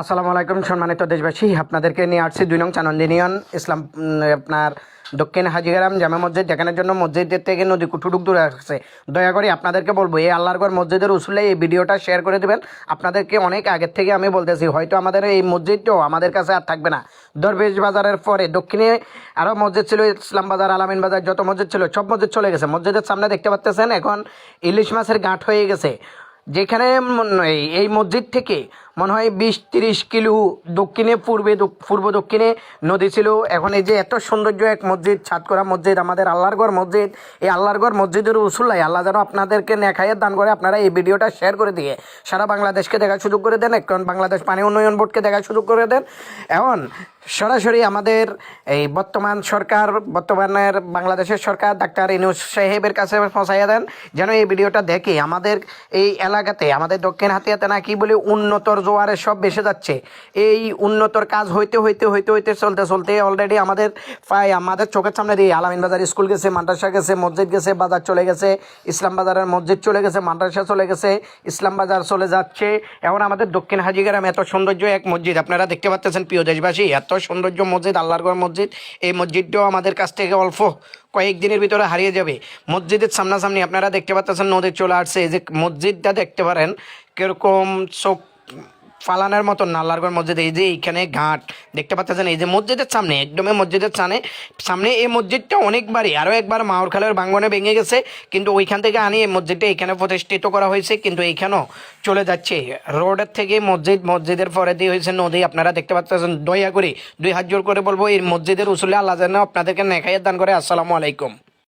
আসসালামু আলাইকুম, সম্মানিত দেশবাসী। আপনাদেরকে নিয়ে আসছি দুই নং চানন্দিনিয়ন ইসলাম আপনার দক্ষিণ হাজিগ্রাম জামা মসজিদ দেখানোর জন্য মসজিদের থেকে নদী কুটুটুক দূরে আসছে দয়া করে আপনাদেরকে বলব, এই আল্লাহরগড় মসজিদের উসুলে এই ভিডিওটা শেয়ার করে দেবেন। আপনাদেরকে অনেক আগের থেকে আমি বলতেছি, হয়তো আমাদের এই মসজিদটাও আমাদের কাছে আর থাকবে না। দরবেশ বাজারের পরে দক্ষিণে আরও মসজিদ ছিল, ইসলাম বাজার, আলামিন বাজার, যত মসজিদ ছিল, সব মসজিদ চলে গেছে। মসজিদের সামনে দেখতে পাচ্তেছেন, এখন ইলিশ মাছের গাঁট হয়ে গেছে। যেখানে এই মসজিদ থেকে মনে হয় বিশ তিরিশ কিলো দক্ষিণে, পূর্বে পূর্ব দক্ষিণে নদী ছিল। এখন এই যে এত সৌন্দর্য, এক মসজিদ ছাদ করা মসজিদ, আমাদের আল্লাহরগড় মসজিদ, এই আল্লাহরগড় মসজিদের উসুল্লাই আল্লাহ যেন আপনাদেরকে নেখাইয়ের দান করে, আপনারা এই ভিডিওটা শেয়ার করে দিয়ে সারা বাংলাদেশকে দেখার সুযোগ করে দেন এখন বাংলাদেশ পানি উন্নয়ন বোর্ডকে দেখার সুযোগ করে দেন। এখন সরাসরি আমাদের এই বর্তমান সরকার, বর্তমানের বাংলাদেশের সরকার, ডাক্তার ইনুস সাহেবের কাছে পৌঁছাইয়া দেন, যেন এই ভিডিওটা দেখে আমাদের এই এলাকাতে, আমাদের দক্ষিণ হাতিয়াতে নাকি বলে উন্নতর জোয়ারে সব বেসে যাচ্ছে। এই উন্নতর কাজ হইতে হইতে হইতে হইতে চলতে চলতে অলরেডি আমাদের প্রায় আমাদের চোখের সামনে দিয়ে আলামিন বাজার স্কুল গেছে, মাদ্রাসা গেছে, মসজিদ গেছে, বাজার চলে গেছে, ইসলাম বাজারের মসজিদ চলে গেছে, মাদ্রাসা চলে গেছে, ইসলাম বাজার চলে যাচ্ছে। এখন আমাদের দক্ষিণ হাজিগ্রাম এত সৌন্দর্য এক মসজিদ, আপনারা দেখতে পাচ্ছেন প্রিয় দেশবাসী, এত সৌন্দর্য মসজিদ আল্লাহরগড় মসজিদ, এই মসজিদটাও আমাদের কাছ থেকে অল্প কয়েকদিনের ভিতরে হারিয়ে যাবে। মসজিদের সামনাসামনি আপনারা দেখতে পাচ্ছেন নদী চলে আসছে, এই যে মসজিদটা দেখতে পারেন, কীরকম চোখ ফালানোর মতন নাল্লারগড় মসজিদ, এই যে এইখানে ঘাট, দেখতে পাচ্ছেন, এই যে মসজিদের সামনে, একদমই মসজিদের সামনে সামনে এই মসজিদটা অনেকবারই, আরও একবার মাওর খালের বাঙ্গনে ভেঙে গেছে, কিন্তু ওইখান থেকে আনি এই মসজিদটা এখানে প্রতিষ্ঠিত করা হয়েছে, কিন্তু এইখানেও চলে যাচ্ছে। রোডের থেকে মসজিদ, মসজিদের পরে দিয়ে হয়েছে নদী, আপনারা দেখতে পাচ্ছেন, দয়া করে দুই হাত জোর করে বলব, এই মসজিদের উসুলে আল্লাহ যেন আপনাদেরকে নেখাইয়ের দান করে। আসসালামু আলাইকুম।